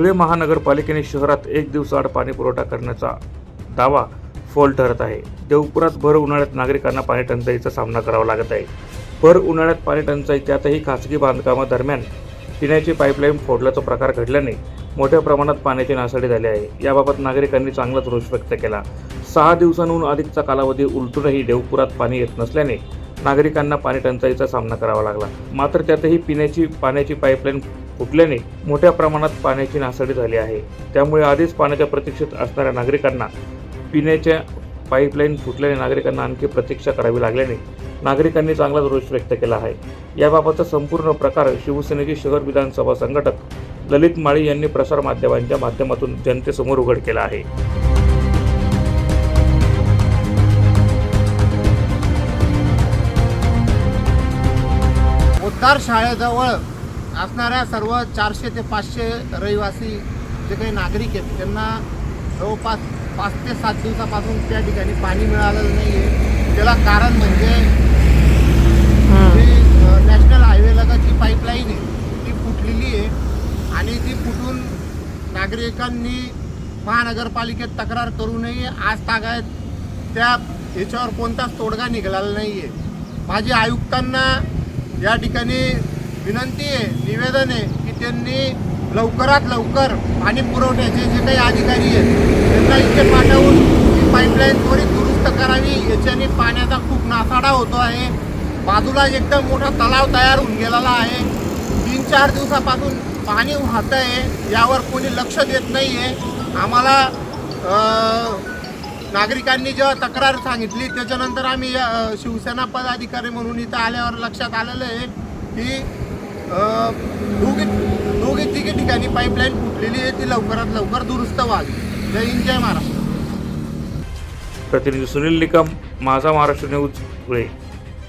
धुळे महानगरपालिकेने शहरात एक दिवसाआड पाणी पुरवठा करण्याचा दावा फोल ठरत आहे. देवपुरात भर उन्हाळ्यात नागरिकांना पाणी टंचाईचा सामना करावा लागत आहे. भर उन्हाळ्यात पाणी टंचाई त्यातही खासगी बांधकामादरम्यान पिण्याची पाईपलाईन फोडल्याचा प्रकार घडल्याने मोठ्या प्रमाणात पाण्याची नासाडी झाली आहे. याबाबत नागरिकांनी चांगलाच रोष व्यक्त केला. सहा दिवसांहून अधिकचा कालावधी उलटूनही देवपुरात पाणी येत नसल्याने नागरिकांना पाणी टंचाईचा सामना करावा लागला. मात्र त्यातही पिण्याची पाण्याची पाईपलाईन फुटल्याने मोठ्या प्रमाणात पाण्याची नासाडी झाली आहे. त्यामुळे आधीच पाण्याच्या प्रतीक्षेत असणाऱ्या नागरिकांना पिण्याच्या पाईपलाईन फुटल्याने नागरिकांना आणखी प्रतीक्षा करावी लागल्याने नागरिकांनी चांगलाच रोष व्यक्त केला आहे. याबाबतचा संपूर्ण प्रकार शिवसेनेचे शहर विधानसभा संघटक ललित माळी यांनी प्रसारमाध्यमांच्या माध्यमातून जनतेसमोर उघड केला आहे. उद्धार शाळेजवळ असणाऱ्या सर्व चारशे ते पाचशे रहिवासी जे काही नागरिक आहेत त्यांना जवळपास पाच ते सात दिवसापासून त्या ठिकाणी पाणी मिळालेलं नाही आहे त्याला कारण म्हणजे जी नॅशनल हायवे लगतची पाईपलाईन आहे ती फुटलेली आहे आणि ती फुटून नागरिकांनी महानगरपालिकेत तक्रार करूनही आज तागायत त्या याच्यावर कोणताच तोडगा निघालेला नाही आहे माझी आयुक्तांना या ठिकाणी विनंती आहे निवेदन आहे की त्यांनी लवकरात लवकर पाणी पुरवठ्याचे जे काही अधिकारी आहेत त्यांना इथे पाठवून ही पाईपलाईन त्वरित दुरुस्त करावी. याच्याने पाण्याचा खूप नासाडा होतो आहे. बाजूला एकदम मोठा तलाव तयार होऊन गेलेला आहे. तीन चार दिवसापासून पाणी वाहत आहे. यावर कोणी लक्ष देत नाही आहे आम्हाला नागरिकांनी जेव्हा तक्रार सांगितली त्याच्यानंतर आम्ही शिवसेना पदाधिकारी म्हणून इथं आल्यावर लक्षात आलेलं आहे की दोघी दोघी तिघी ठिकाणी पाईपलाईन फुटलेली आहे ती लवकरात लवकर दुरुस्त व्हावी. जय हिंद जय महाराष्ट्र. प्रतिनिधी सुनील निकम माझा महाराष्ट्र न्यूज धुळे